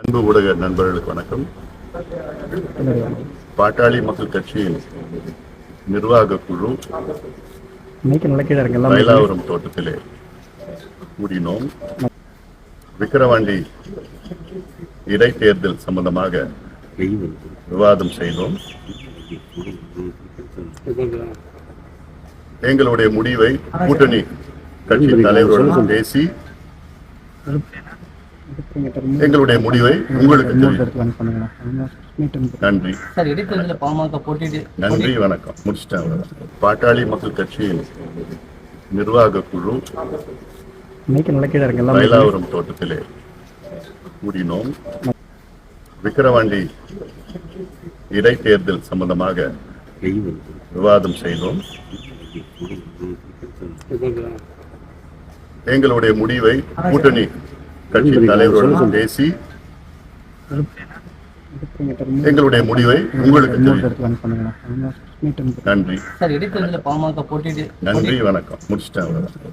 அன்பு ஊடக நண்பர்களுக்கு வணக்கம். பாட்டாளி மக்கள் கட்சியின் நிர்வாக குழு மயிலாபுரம் தோட்டத்திலே கூடினோம் விக்கிரவாண்டி இடைத்தேர்தல் சம்பந்தமாக விவாதம் செய்தோம். எங்களுடைய முடிவை கூட்டணி கட்சி தலைவர்களுடன் பேசி எங்களுடைய முடிவை உங்களுக்கு. நன்றி. நன்றி வணக்கம். முடிச்சிட்டேன். பாட்டாளி மக்கள் கட்சியின் நிர்வாக குழு மயிலாபுரம் தோட்டத்திலே கூடினோம். விக்கிரவாண்டி இடைத்தேர்தல் சம்பந்தமாக விவாதம் செய்தோம். எங்களுடைய முடிவை கூட்டணி கட்சி தலைவர்களுடன் பேசி எங்களுடைய முடிவை உங்களுக்கு. நன்றி. நன்றி வணக்கம். முடிச்சிட்டேன் அவ்வளவுதான்.